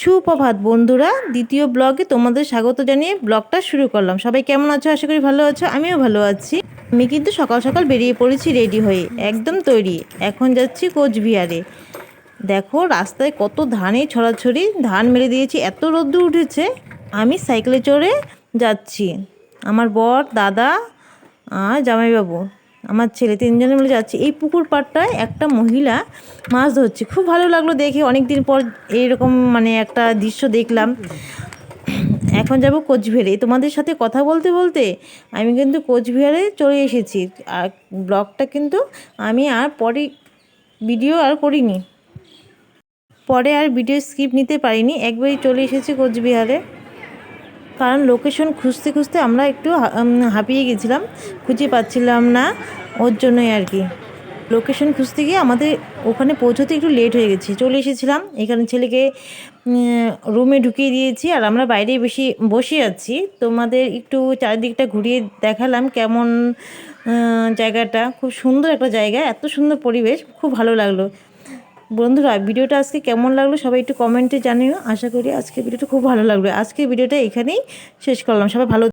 সুপ্রভাত বন্ধুরা, দ্বিতীয় ব্লগে তোমাদের স্বাগত জানিয়ে ব্লগটা শুরু করলাম। সবাই কেমন আছো? আশা করি ভালো আছো, আমিও ভালো আছি। আমি কিন্তু সকাল সকাল বেরিয়ে পড়েছি রেডি হয়ে, একদম তৈরি। এখন যাচ্ছি কোচবিহারে। দেখো, রাস্তায় কত ধানে ছড়াছড়ি, ধান মেরে দিয়েছি, এত রোদ্দুর উঠেছে। আমি সাইকেলে চড়ে যাচ্ছি। আমার বর, দাদা আর জামাইবাবু। আমার ছেলে তিনজনে মিলে যাচ্ছি। এই পুকুর পাড়টায় একটা মহিলা মাছ ধরছে। খুব ভালো লাগল দেখে। অনেক দিন পর এইরকম মানে একটা দৃশ্য দেখলাম। এখন যাব কোচবিহারে। তোমাদের সাথে কথা বলতে বলতে আমি কিন্তু কোচবিহারে চলে এসেছি। আর ব্লগটা কিন্তু আমি আর পরে ভিডিও আর করিনি। পরে আর ভিডিও স্কিপ নিতে পারিনি। একবারই চলে এসেছি কোচবিহারে। কারণ লোকেশন খুঁজতে খুঁজতে আমরা একটু হাঁপিয়ে গেছিলাম, খুঁজে পাচ্ছিলাম না ওর জন্যই আর কি। লোকেশন খুঁজতে গিয়ে আমাদের ওখানে পৌঁছতে একটু লেট হয়ে গেছি, চলে এসেছিলাম। এখানে ছেলেকে রুমে ঢুকিয়ে দিয়েছি আর আমরা বাইরে বেশি, বসে আছি। তোমাদের একটু চারিদিকটা ঘুরিয়ে দেখালাম কেমন জায়গাটা। খুব সুন্দর একটা জায়গা, এত সুন্দর পরিবেশ, খুব ভালো লাগল। বন্ধুরা, ভিডিওটা আজকে কেমন লাগল সবাই একটু কমেন্টে জানিও। আশা করি আজকে ভিডিওটা খুব ভালো লাগল। আজকে ভিডিওটা এখানেই শেষ করলাম। সবাই ভালো